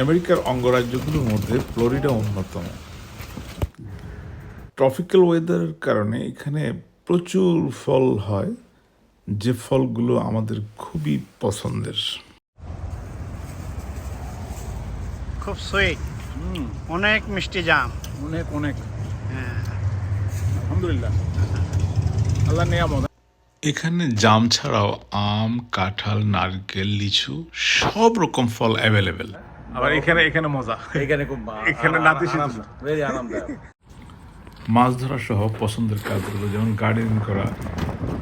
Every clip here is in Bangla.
আমেরিকার অঙ্গরাজ্যগুলোর মধ্যে ফ্লোরিডা অন্যতম। ট্রপিক্যাল ওয়েদারের কারণে এখানে প্রচুর ফল হয় যে ফলগুলো আমাদের খুবই পছন্দের। খুব সুইট অনেক মিষ্টি জাম। অনেক অনেক। হ্যাঁ। আলহামদুলিল্লাহ। আল্লাহ নিয়ামত। এখানে জাম ছাড়াও আম কাঁঠাল নারকেল লিচু সব রকম ফল অ্যাভেলেবেল আবার এখানে এখানে মজা। এখানে খুব এখানে নাতিশীতোষ্ণ। ভেরি আরামদায়ক। মাছ ধরা সহ পছন্দের কাজগুলো যেমন গার্ডেনিং করা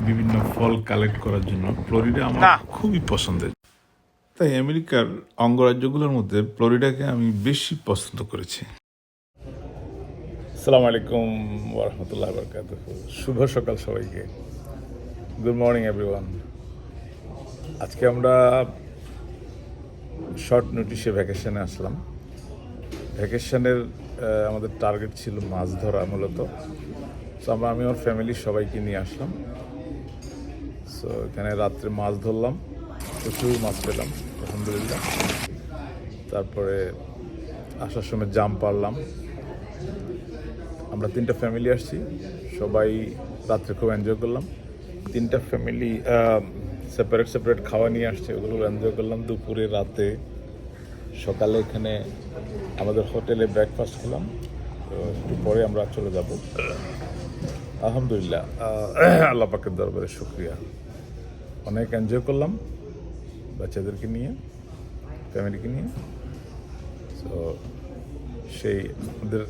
বিভিন্ন ফল কালেক্ট করার জন্য ফ্লোরিডা আমার খুবই পছন্দের। তাই আমেরিকার অঙ্গরাজ্যগুলোর মধ্যে ফ্লোরিডাকে আমি বেশি পছন্দ করেছি। আসসালামু আলাইকুম ওরহমতুল্লাহ বরকাত শুভ সকাল সবাইকে। গুড মর্নিং এভরিওয়ান আজকে আমরা শর্ট নোটিশে ভ্যাকেশানে আসলাম। ভ্যাকেশনের আমাদের টার্গেট ছিল মাছ ধরা মূলত। সো আমরা, আমি আমার ফ্যামিলির সবাইকে নিয়ে আসলাম। সো এখানে রাত্রে মাছ ধরলাম, প্রচুর মাছ পেলাম, আলহামদুলিল্লাহ। তারপরে আসার সময় জাম পারলাম আমরা তিনটা ফ্যামিলি আসছি, সবাই রাত্রে খুব এনজয় করলাম। তিনটা ফ্যামিলি সেপারেট সেপারেট খাওয়া নিয়ে আসছে, ওগুলো এনজয় করলাম দুপুরে, রাতে। সকালে এখানে আমাদের হোটেলে ব্রেকফাস্ট খেলাম, তো একটু পরে আমরা চলে যাব। আলহামদুলিল্লাহ আল্লাহ পাকের দরবারে শুক্রিয়া। অনেক এনজয় করলাম, বাচ্চাদেরকে নিয়ে, ফ্যামিলিকে নিয়ে। তো সেই আমাদের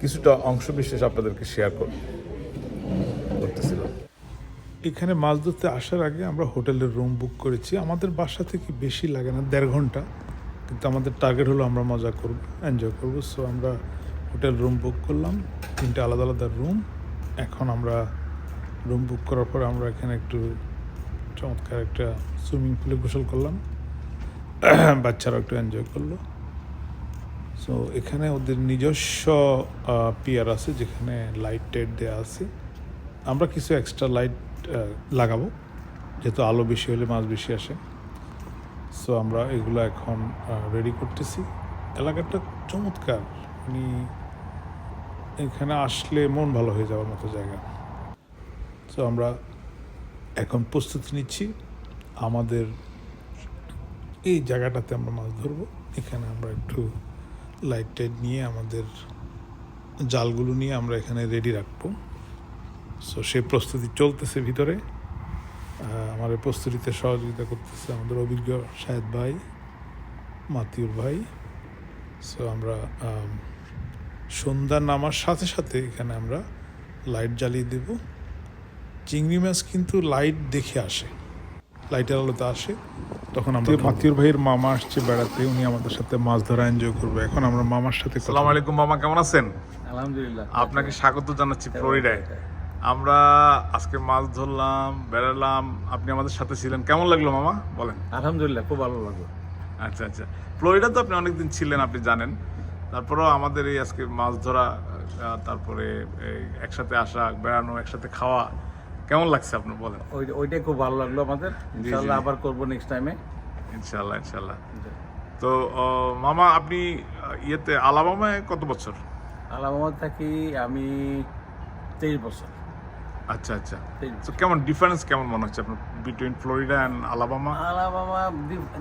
কিছুটা অংশ বিশেষ আপনাদেরকে শেয়ার কর করতেছিলাম এখানে মাছ ধরতে আসার আগে আমরা হোটেলের রুম বুক করেছি। আমাদের বাসা থেকে বেশি লাগে না, দেড় ঘণ্টা। কিন্তু আমাদের টার্গেট হলো আমরা মজা করব, এনজয় করব। সো আমরা হোটেল রুম বুক করলাম। তিনটে আলাদা আলাদা রুম। এখন আমরা রুম বুক করার পর আমরা এখানে একটু চমৎকার একটা সুইমিং পুলে গোসল করলাম। বাচ্চারা একটু এনজয় করল। সো এখানে ওদের নিজস্ব পিয়ার আছে যেখানে লাইট টাইট দেওয়া আছে। আমরা কিছু এক্সট্রা লাইট লাগাবো, যেহেতু আলো বেশি হলে মাছ বেশি আসে। সো আমরা এগুলো এখন রেডি করতেছি। এলাকাটা চমৎকার। মানে এখানে আসলে মন ভালো হয়ে যাওয়ার মতো জায়গা। সো আমরা এখন প্রস্তুতি নিচ্ছি। আমাদের এই জায়গাটাতে আমরা মাছ ধরবো। এখানে আমরা একটু লাইট টাইট নিয়ে আমাদের জালগুলো নিয়ে আমরা এখানে রেডি রাখব। সো সে প্রস্তুতি চলতেছে ভিতরে। আমার প্রস্তুতিতে সহযোগিতা করতেছে আমাদের অভিজ্ঞ শাহেদ ভাই মাতিউর ভাই। সো আমরা সন্ধ্যা নামার সাথে সাথে এখানে আমরা লাইট জ্বালিয়ে দেব। চিংড়ি মাছ কিন্তু লাইট দেখে আসে। লাইটের আলোতে আসে। তখন আমরা মাতিউর ভাইয়ের মামা আসছে বেড়াতে উনি আমাদের সাথে মাছ ধরা এনজয় করবে। এখন আমরা মামার সাথে আসসালামু আলাইকুম মামা কেমন আছেন? আলহামদুলিল্লাহ। আপনাকে স্বাগত জানাচ্ছি ফ্লোরিডায়। আমরা আজকে মাছ ধরলাম বেড়ালাম। আপনি আমাদের সাথে ছিলেন। কেমন লাগল মামা? বলেন। আলহামদুলিল্লাহ খুব ভালো লাগল। আচ্ছা আচ্ছা। ফ্লোরিডা তো আপনি অনেকদিন ছিলেন আপনি জানেন। তারপরেও আমাদের এই আজকে মাছ ধরা তারপরে একসাথে আসা বেড়ানো একসাথে খাওয়া কেমন লাগছে আপনি বলেন। ওই ওইটাই খুব ভালো লাগল আমাদের। ইনশাআল্লাহ আবার করব নেক্সট টাইমে ইনশাল্লাহ ইনশাল্লাহ তো মামা আপনি ইয়েতে আলাবামায় কত বছর? আলামাবাদ থাকি আমি তেইশ বছর। আচ্ছা আচ্ছা। তো কেমন ডিফারেন্স কেমন মনে হচ্ছে আপনার between Florida and Alabama Alabama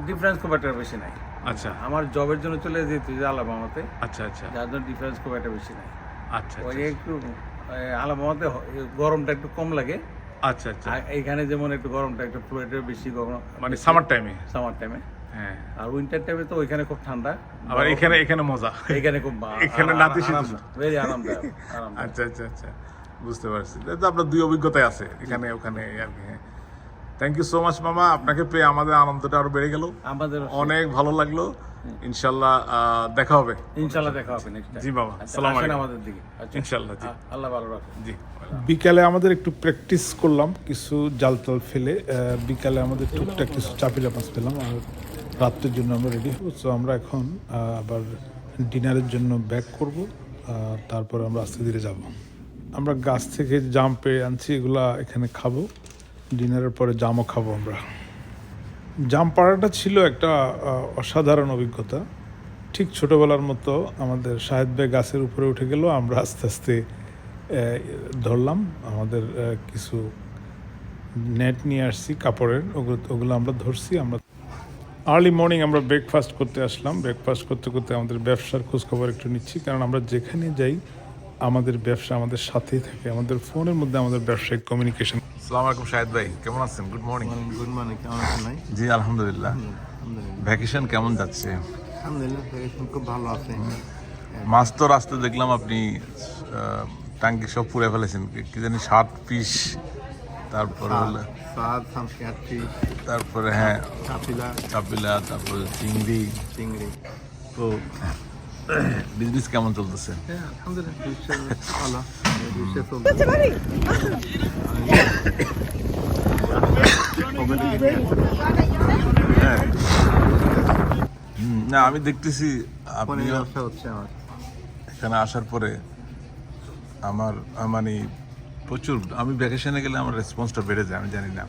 difference খুব একটা বেশি নাই। আচ্ছা। আমার জবের জন্য চলে যেতে যে আলাবামাতে আচ্ছা আচ্ছা। যার জন্য ডিফারেন্স খুব একটা বেশি নাই। আচ্ছা ওই আচ্ছা। একটু আলাবামাতে গরমটা একটু কম লাগে। আচ্ছা আচ্ছা। আর এইখানে যেমন একটু গরমটা একটু ফ্লোরিডার বেশি গরম মানে সামার টাইমে সামার টাইমে হ্যাঁ। আর উইন্টার টাইমে তো ওইখানে খুব ঠান্ডা। আবার এখানে এখানে মজা। এখানে খুব এখানে নাতিশীতোষ্ণ। ভেরি আরামদায়ক। আচ্ছা আচ্ছা আচ্ছা। বুঝতে পারছি। তো আপনার দুই অভিজ্ঞতায় আছে এখানে ওখানে আর কি হ্যাঁ। থ্যাংক ইউ সো মাচ মামা। আপনাকে পেয়ে আমাদের আনন্দটা আরও বেড়ে গেল। আমাদের অনেক ভালো লাগল। ইনশাল্লাহ আহ, দেখা হবে। ইনশাল্লাহ দেখা হবে নেক্সট জি বাবা আচ্ছা, সালাম আলাইকুম। আমাদের দিকে। আচ্ছা। ইনশাল্লাহ জি। আল্লাহ ভালো রাখুন জি। বিকালে আমাদের একটু প্র্যাকটিস করলাম কিছু জাল টাল ফেলে আহ, বিকালে আমাদের টুকটাক কিছু চাপিলা মাছ পেলাম আর রাত্রের জন্য আমরা রেডি হব। সো আমরা এখন আবার ডিনারের জন্য ব্যাক করব তারপর আমরা আস্তে ধীরে যাব। আমরা গাছ থেকে জাম পেয়ে আনছি, এগুলা এখানে খাব। ডিনারের পরে জামও খাব আমরা। জাম পাড়াটা ছিল একটা অসাধারণ অভিজ্ঞতা। ঠিক ছোটোবেলার মতো আমাদের শাহেদ ভাই গাছের উপরে উঠে গেল, আমরা আস্তে আস্তে ধরলাম। আমাদের কিছু নেট নিয়ে আসছি, কাপড়ের। ওগুলো ওগুলো আমরা ধরছি, আমরা আর্লি মর্নিং আমরা ব্রেকফাস্ট করতে আসলাম। ব্রেকফাস্ট করতে করতে আমাদের ব্যবসার খোঁজখবর একটু নিচ্ছি, কারণ আমরা যেখানে যাই আমাদের ব্যবসা আমাদের সাথেই থাকে আমাদের ফোনের মধ্যে আমাদের ব্যবসায়িক কমিউনিকেশন সালাম আলাইকুম শাহেদ ভাই। কেমন আছেন? গুড মর্নিং গুড মর্নিং কেমন আছেন ভাই? জি আলহামদুলিল্লাহ। ভ্যাকেশন কেমন যাচ্ছে? আলহামদুলিল্লাহ ভ্যাকেশন খুব ভালো আছে। মাছ তো রাস্তা দেখলাম আপনি টাঙ্কি সব পুড়ে ফেলেছেন। কি- জানি ষাট পিস তারপরে হলো তারপরে হ্যাঁ। কাপিলা চাপিলা তারপরে চিংড়ি। চিংড়ি। তো বিজনেস কেমন চলতেছে? হ্যাঁ চলছে। হুম, না আমি দেখতেছি আমার। এখানে আসার পরে আমার মানে প্রচুর আমি ভ্যাকেশনে গেলে আমার রেসপন্সটা বেড়ে যায় আমি জানি না।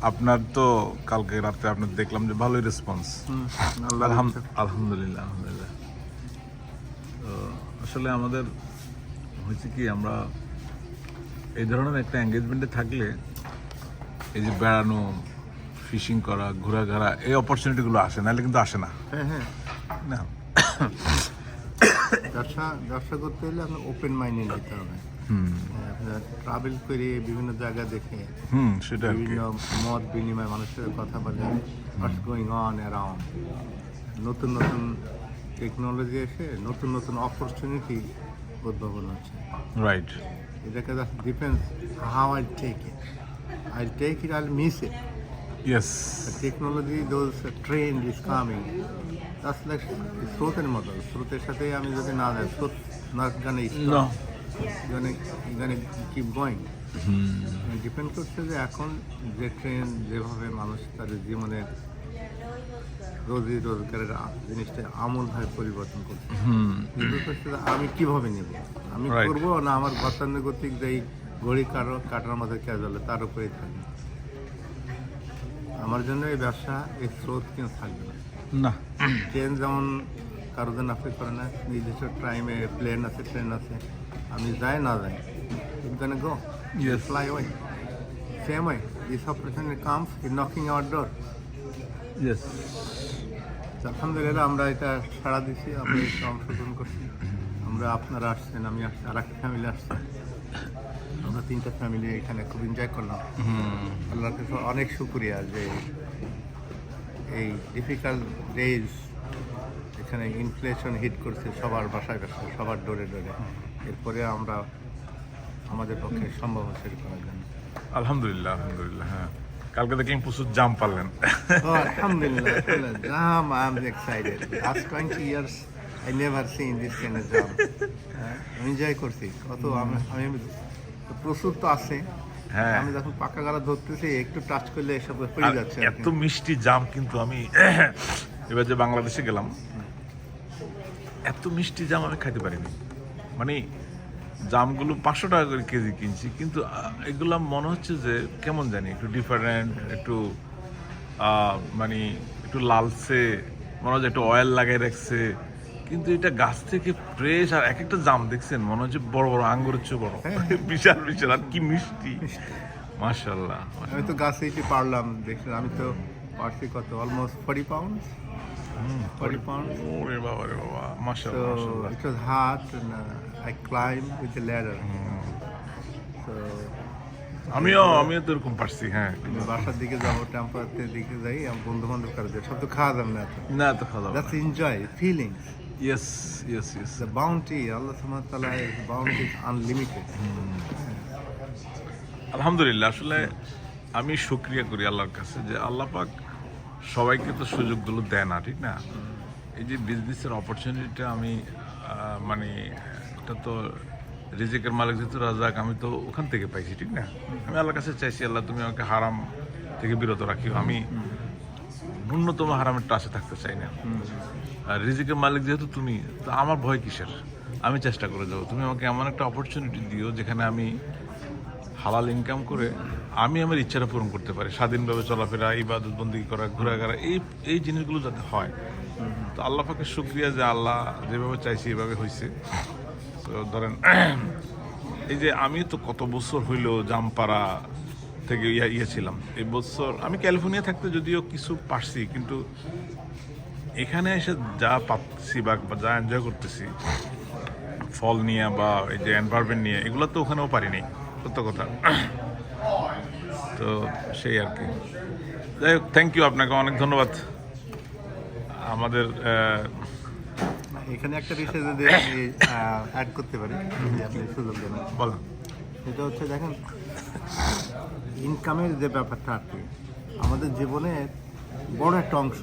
আপনার তো কালকে রাতে আপনার দেখলাম যে ভালোই রেসপন্স আল্লাহ আলহামদুলিল্লাহ আলহামদুলিল্লাহ। আসলে আমাদের হয়েছে কি আমরা এই ধরনের একটা এঙ্গেজমেন্টে থাকলে এই যে বেড়ানো ফিশিং করা ঘোরাঘোরা এই অপরচুনিটিগুলো আসে নাহলে কিন্তু আসে না। হ্যাঁ হ্যাঁ। না? ব্যবসা ব্যবসা করতে হলে আপনার ওপেন মাইন্ডে নিতে হবে। আপনার ট্রাভেল করে বিভিন্ন জায়গা দেখে হুম সেটা বিভিন্ন মত বিনিময় মানুষের কথা বলে হোয়াটস গোয়িং অন অ্যারাউন্ড নতুন নতুন টেকনোলজি এসে নতুন নতুন অপরচুনিটি উদ্ভাবন হচ্ছে। রাইট এটাকে depends how I take it I take it I miss it yes technology those train is coming like স্রোতের মতো। স্রোতের সাথে আমি যদি না যাই স্রোত না গানে. গানে গানে কিপ গোয়িং ডিপেন্ড করছে যে এখন যে ট্রেন যেভাবে মানুষ তাদের জীবনের রোজি রোজগারের জিনিসটা আমূলভাবে পরিবর্তন করছে। আমি কীভাবে নেব? আমি. করব না আমার গতানুগতিক যে এই ঘড়ি কারও কাটার মধ্যে ক্যাজলে তার উপরেই থাকবে। আমার জন্য এই ব্যবসা এই স্রোত কিন্তু থাকবে না। না। ট্রেন যেমন কারও জন্য আপনি করে না নির্দিষ্ট টাইমে প্লেন আছে ট্রেন আছে আমি যাই না যাই it go Yes. Same way this opportunity comes in knocking our door yes আলহামদুলিল্লাহ আমরা এটা সাড়া দিচ্ছি আমরা এটা অংশগ্রহণ করছি। আমরা আপনারা আসছেন আমি আসছি আর একটা ফ্যামিলি আসছে। আমরা তিনটা ফ্যামিলি এখানে খুব এনজয় করলাম। আল্লাহর কাছে অনেক শুক্রিয়া যে এই ডিফিকাল্ট ডেজ এখানে ইনফ্লেশন হিট করছে সবার বাসায় বাসায় সবার ডোরে ডোরে। এরপরে আমরা আমাদের পক্ষে সম্ভব হচ্ছে করার জন্য। আলহামদুলিল্লাহ আলহামদুলিল্লাহ হ্যাঁ। কালকে দেখলাম প্রচুর জাম পারলেন Oh, Alhamdulillah. Jam, I'm excited. Last 20 years, I never seen this kind of jam. Enjoy করছি কত আমি প্রস্তুত তো আছে হ্যাঁ। আমি যখন পাকা ধরতেছি একটু টাচ করলে এসব পড়ে যাচ্ছে এত মিষ্টি জাম কিন্তু আমি এবার যে বাংলাদেশে গেলাম এত মিষ্টি জাম আমি খাইতে পারিনি মানে জামগুলো পাঁচশো টাকা করে কেজি কিনছি কিন্তু এগুলা মনে হচ্ছে যে কেমন জানি একটু ডিফারেন্ট একটু মানে একটু লালসে মনে হচ্ছে একটু অয়েল লাগাই রাখছে কিন্তু এটা গাছ থেকে ফ্রেশ আর এক একটা জাম দেখছেন মনে হচ্ছে বড় বড় আঙ্গুর চেয়ে বড়। বিশাল বিশাল আর কি মিষ্টি। মাশাল্লাহ আমি তো গাছে এসে পারলাম দেখলাম আমি তো পারছি কত almost forty pound forty pound ওরে বাবা রে বাবা So মাশাআল্লাহ। মাশাআল্লাহ it I climbed with the ladder. So আমিও আমিও তো এরকম পারছি হ্যাঁ। আমি বাসার দিকে যাব টেম্পারের দিকে যাই আমার বন্ধু বান্ধব করে দেয়। সব তো খাওয়া যাবে না না তো খাওয়া That's enjoy, feeling. Yes yes yes The bounty, Allah subhanahu wa ta'ala, his bounty is আলহামদুলিল্লাহ আসলে আমি শুক্রিয়া করি আল্লাহর কাছে যে আল্লাহ পাক সবাইকে তো সুযোগগুলো দেয় না ঠিক না? এই যে বিজনেসের অপরচুনিটিটা আমি মানে এটা তো রিজিকের মালিক যেহেতু রাজাক আমি তো ওখান থেকে পাইছি, ঠিক না? আমি আল্লাহর কাছে চাইছি, আল্লাহ তুমি আমাকে হারাম থেকে বিরত রাখিও। আমি ন্যূনতম হারামের টাচে থাকতে চাই না। আর রিজিকের মালিক যেহেতু তুমি, তো আমার ভয় কিসের? আমি চেষ্টা করে যাব। তুমি আমাকে এমন একটা অপরচুনিটি দিও যেখানে আমি হালাল ইনকাম করে আমি আমার ইচ্ছাটা পূরণ করতে পারি। স্বাধীনভাবে চলাফেরা, ইবাদত বন্দি করা, ঘোরাঘেরা, এই এই জিনিসগুলো যাতে হয়। তো আল্লাহ পাকে শুক্রিয়া যে আল্লাহ যেভাবে চাইছি, এভাবে হয়েছে ধরেন, এই যে আমি তো কত বছর হইল জামপাড়া থেকে ইয়া ইয়ে ছিলাম। এই বছর আমি ক্যালিফোর্নিয়া থাকতে যদিও কিছু পারছি, কিন্তু এখানে এসে যা পাচ্ছি বা যা এনজয় করতেছি, ফল নিয়ে বা এই যে এনভায়রনমেন্ট নিয়ে, এগুলো তো ওখানেও পারিনি, সত্য কথা। তো সেই আর কি। যাই হোক থ্যাংক ইউ আপনাকে, অনেক ধন্যবাদ। আমাদের এখানে একটা বিষয় যদি আমি অ্যাড করতে পারি আপনি সুযোগ দেন। বলেন। সেটা হচ্ছে দেখেন ইনকামের যে ব্যাপারটা আর কি আমাদের জীবনের বড় একটা অংশ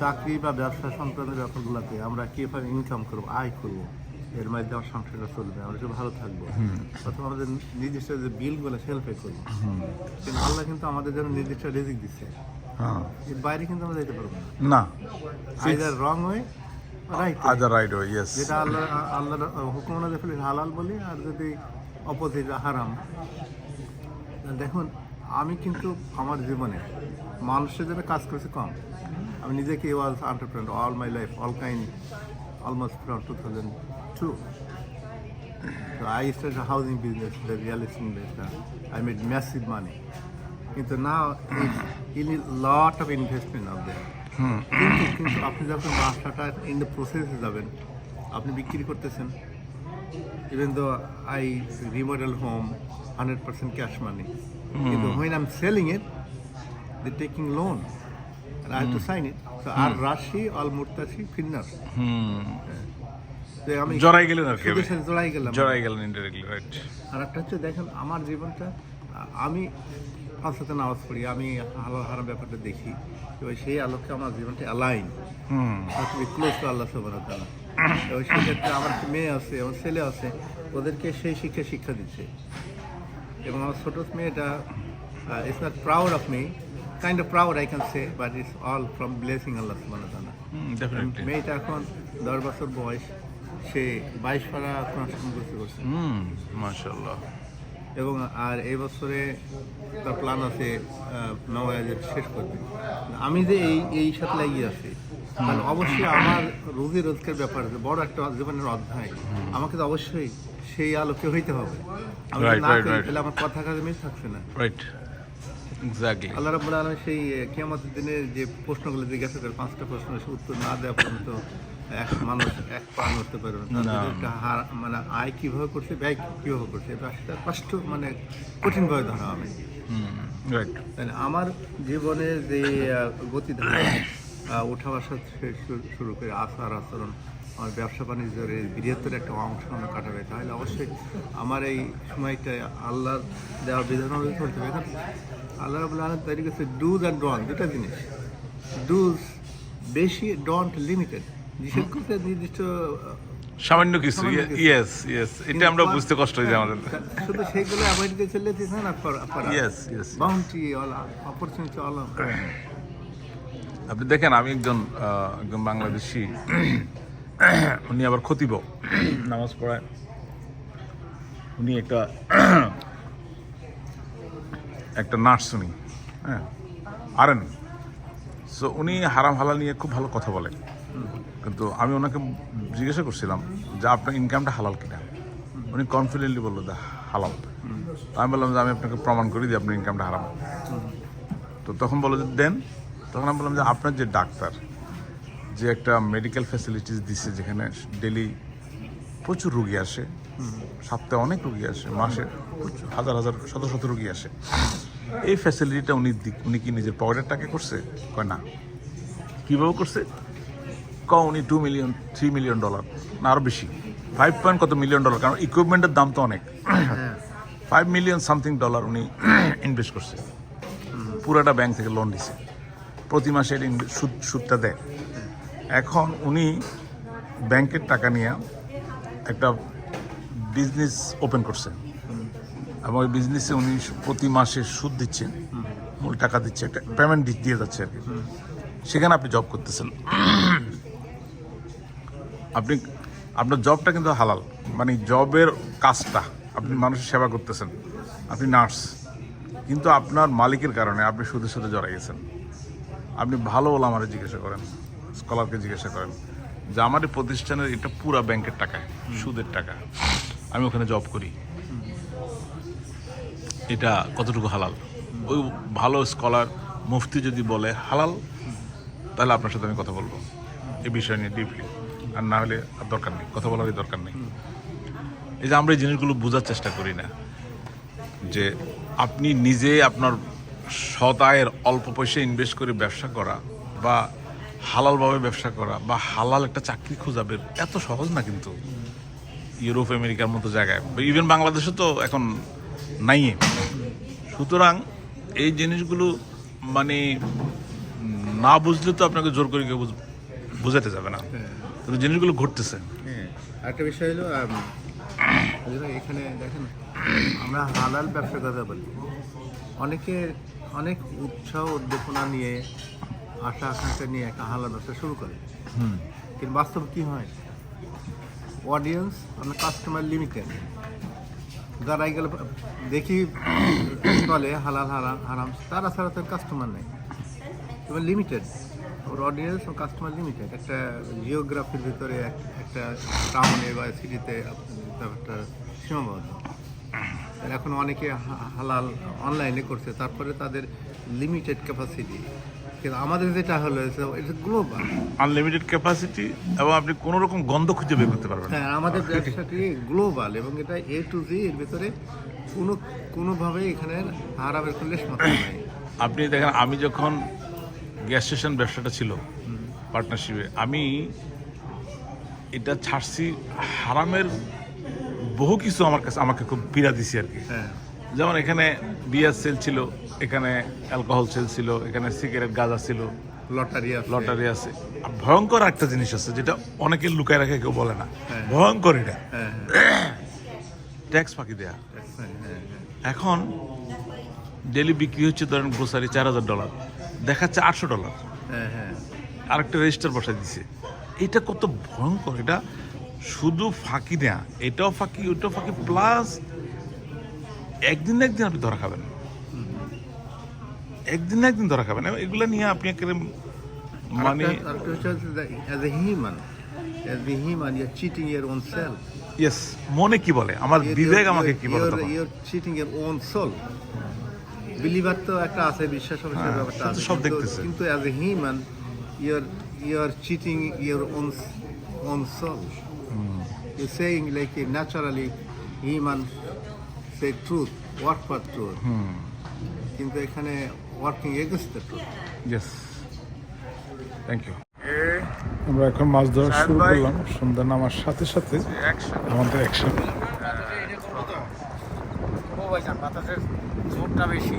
চাকরি বা ব্যবসা সংক্রান্ত ব্যাপারগুলোতে আমরা কীভাবে ইনকাম করব আয় করব এর মাধ্যমে আমার সংসারটা চলবে আমরা একটু ভালো থাকব। অথবা আমাদের নির্দিষ্ট যে বিলগুলো সেল পে করব কিন্তু আল্লাহ কিন্তু আমাদের জন্য নির্দিষ্ট রিজিক দিচ্ছে। হ্যাঁ। এর বাইরে কিন্তু আমরা যেতে পারব না। না। Either wrong way right other right yes যেটা আল্লাহ আল্লাহর হুকুম অনুযায়ী হালাল বলি আর যদি অপোজিট হারাম দেখুন আমি কিন্তু আমার জীবনে মানুষের জন্য কাজ করেছি কম আমি নিজেকে was entrepreneur all my life all kind almost from two thousand to So I started a housing business, the real estate investor. I made massive money. কিন্তু now it's, you need lot of investment out there. কিন্তু আপনি যখন ব্যবসাটা ইন দ্য প্রসেসে যাবেন আপনি বিক্রি করতেছেন even though I remodel home hundred percent cash money কিন্তু when I am selling it the taking loan and I have to sign it. So আর রাশি অল মুরতাশি ফিন্নার আমি জড়াই গেলেন আর কি জড়াই গেলাম। জড়াই গেলেন ইনডাইরেক্টলি রাইট আর একটা হচ্ছে দেখেন আমার জীবনটা আমি ফাঁসাতে নামাজ পড়ি আমি হালাল হারাম ব্যাপারটা দেখি। এবার সেই আলোকে আমার জীবনটা অ্যালাইন হুম। ক্লোজ টু আল্লাহ তাআলা। এবং সেক্ষেত্রে আমার মেয়ে আছে আমার ছেলে আছে ওদেরকে সেই শিক্ষা শিক্ষা দিচ্ছে। এবং আমার ছোট মেয়েটা it's not proud of me kind of proud I can say but it's all from blessing Allah definitely মেয়েটা এখন দশ বছর বয়স সে বাইশ পারা কনস্ট্রাকশন করতে করছে। হুম মাশাআল্লাহ। এবং আর এই বছরে তার প্ল্যান আছে নওয়াজের শেষ করবে আমি যে এই এই সাথে লাগিয়ে আছি তাহলে অবশ্যই আমার রোজি রোজগার ব্যাপার আছে, বড় একটা জীবনের অধ্যায়। আমাকে তো অবশ্যই সেই আলোকে হইতে হবে। আমি না করি তাহলে আমার কথা কাজে মিল থাকছে না। রাইট এক্স্যাক্টলি আল্লাহ রাবুল আলম সেই কেয়ামতের দিনে যে প্রশ্নগুলো জিজ্ঞাসা করে পাঁচটা প্রশ্ন সে উত্তর না দেওয়া পর্যন্ত এক মানুষ এক পা নড়তে পারবে না। একটা হার মানে আয় কীভাবে করছে ব্যয় কীভাবে করছে সেটা কষ্ট মানে কঠিনভাবে ধরা হবে। তাহলে আমার জীবনের যে গতিধারা ওঠা বসা শুরু- করে আচার আচরণ আমার ব্যবসা বাণিজ্যের এই বৃহত্তর একটা অংশ আমার কাটাবে তাহলে অবশ্যই আমার এই সময়টা আল্লাহর দেওয়া বিধান চলতে হবে। আল্লাহ রাবুল আলম তৈরি করছে ডুজ অ্যান্ড ডন দুটা জিনিস। ডুজ বেশি ডন্ট লিমিটেড নিষেধ করতে নির্দিষ্ট সামান্য কিছু ইয়েস ইয়েস এটা আমরা বুঝতে কষ্ট হয়েছে আমাদের। শুধু সেইগুলো অ্যাভয়েড করে চলে যেতে না yes yes bounty all opportunity all আপনি দেখেন আমি একজন একজন বাংলাদেশি। উনি আবার খতিব। নামাজ পড়ায়। উনি একটা একটা নার্স উনি হ্যাঁ আরেন সো উনি হারাম হালাল নিয়ে খুব ভালো কথা বলে। কিন্তু আমি ওনাকে জিজ্ঞাসা করছিলাম যে আপনার ইনকামটা হালাল কিনা? উনি কনফিডেন্টলি বলল দা হালাল। আমি বললাম যে আমি আপনাকে প্রমাণ করি যে আপনার ইনকামটা হারাম। তো তখন বলো যে দেন। তখন আমি বললাম যে আপনার যে ডাক্তার, যে একটা মেডিকেল ফ্যাসিলিটিস দিচ্ছে যেখানে ডেলি প্রচুর রুগী আসে, সপ্তাহে অনেক রুগী আসে, মাসে প্রচুর, হাজার হাজার, শত শত রুগী আসে। এই ফ্যাসিলিটিটা উনি উনি কি নিজের পকেটের টাকা করছে? কয় না। কীভাবে করছে? ক উনি two million three million dollar না আরও বেশি। ফাইভ পয়েন্ট কত মিলিয়ন ডলার কারণ ইকুইপমেন্টের দাম তো অনেক। ফাইভ মিলিয়ন সামথিং ডলার উনি ইনভেস্ট করছে। পুরাটা ব্যাংক থেকে লোন দিছে প্রতি মাসে সুদ সুদটা দেয়। এখন উনি ব্যাংকের টাকা নিয়ে একটা বিজনেস ওপেন করছেন এবং ওই বিজনেসে উনি প্রতি মাসে সুদ দিচ্ছেন মূল টাকা দিচ্ছে একটা পেমেন্ট দিয়ে যাচ্ছে আর কি। সেখানে আপনি জব করতেছেন। আপনি, আপনার জবটা কিন্তু হালাল। মানে জবের কাজটা আপনি মানুষের সেবা করতেছেন। আপনি নার্স। কিন্তু আপনার মালিকের কারণে আপনি সুদের সাথে জড়াই গেছেন। আপনি ভালো হলো আমার জিজ্ঞাসা করেন, স্কলারকে জিজ্ঞাসা করেন যে আমার এই প্রতিষ্ঠানের এটা পুরা ব্যাংকের টাকা, সুদের টাকা। আমি ওখানে জব করি। এটা কতটুকু হালাল? ওই ভালো স্কলার মুফতি যদি বলে হালাল, তাহলে আপনার সাথে আমি কথা বলব। এ বিষয় নিয়ে ডিপলি আর না হলে আর দরকার নেই। কথা বলারই দরকার নেই। এই যে আমরা এই জিনিসগুলো বোঝার চেষ্টা করি না, যে আপনি নিজে আপনার সৎ আয়ের অল্প পয়সা ইনভেস্ট করে ব্যবসা করা বা হালালভাবে ব্যবসা করা বা হালাল একটা চাকরি খোঁজা বের এত সহজ না কিন্তু? ইউরোপ, আমেরিকার মতো জায়গায়। ইভেন বাংলাদেশে তো এখন নাই সুতরাং এই জিনিসগুলো মানে না বুঝলে তো আপনাকে জোর করে কেউ বুঝ- বোঝাতে যাবে না। কিন্তু জিনিসগুলো ঘটতেছে। হ্যাঁ একটা বিষয় হলো এখানে দেখেন আমরা হালাল ব্যবসার কথা বলি। অনেকে অনেক উৎসাহ উদ্দীপনা নিয়ে আশা আকাঙ্ক্ষা নিয়ে একটা হালাল ব্যবসা শুরু করে। কিন্তু বাস্তব কি হয়? অডিয়েন্স আমরা কাস্টমার লিমিটেড যারা গেলে দেখি চলে হালাল হারাম হারাম তারা ছাড়া তো কাস্টমার নেই। এবার লিমিটেড ওর অডিয়েন্স ও কাস্টমার লিমিটেড একটা জিওগ্রাফির ভিতরে এক- একটা টাউনে বা সিটিতে ব্যাপারটা সীমাবদ্ধ। এখন অনেকে হালাল অনলাইনে করছে তারপরে তাদের লিমিটেড ক্যাপাসিটি কিন্তু আমাদের যেটা হলো এটা গ্লোবাল আনলিমিটেড ক্যাপাসিটি এবং আপনি কোনো রকম গন্ধ খুঁজে বের করতে পারবেন হ্যাঁ আমাদের ব্যবসাটি গ্লোবাল এবং এটা এ টু জি এর ভিতরে কোনো কোনোভাবে এখানে হারামের কোনো আপনি দেখেন আমি যখন গ্যাস স্টেশন ব্যবসাটা ছিল পার্টনারশিপে। আমি এটা ছাড়ছি হারামের বহু কিছু আমার কাছে আমাকে খুব পীড়া দিছি আর কি। হ্যাঁ। যেমন এখানে বিয়ার সেল ছিল এখানে অ্যালকোহল সেল ছিল এখানে সিগারেট গাঁজা ছিল লটারি লটারি আছে। আর ভয়ঙ্কর একটা জিনিস আছে যেটা অনেকে লুকায় রাখে কেউ বলে না। হ্যাঁ। ভয়ঙ্কর এটা। হ্যাঁ ট্যাক্স ফাঁকি দেয়া। এখন ডেলি বিক্রি হচ্ছে ধরেন গ্রোসারি চার হাজার ডলার দেখাচ্ছে আটশো ডলার। হ্যাঁ হ্যাঁ। আরেকটা রেজিস্টার বসাই দিছে। এটা কত ভয়ঙ্কর এটা শুধু ফাঁকি দেয়া এটাও ফাঁকি ওটাও ফাঁকি প্লাস একদিন না একদিন আপনি ধরা খাবেন। একদিন না একদিন ধরা খাবেন। এগুলো নিয়ে আপনি একেবারে মানে মনে কি বলে? আমার বিবেক আমাকে কি বলে? cheating your Believer তো একটা আছে বিশ্বাস অবিশ্বাস হ্যাঁ, ব্যাপারটা আছে। সব কিন্তু- দেখতেছে। কিন্তু as a human your your cheating your own own soul you saying like a naturally human say truth work for truth কিন্তু এখানে working against the truth yes thank you আমরা এখন মাছ ধরা শুরু করলাম। সন্ধ্যা নামার সাথে সাথে আমাদের একসাথে। বেশি।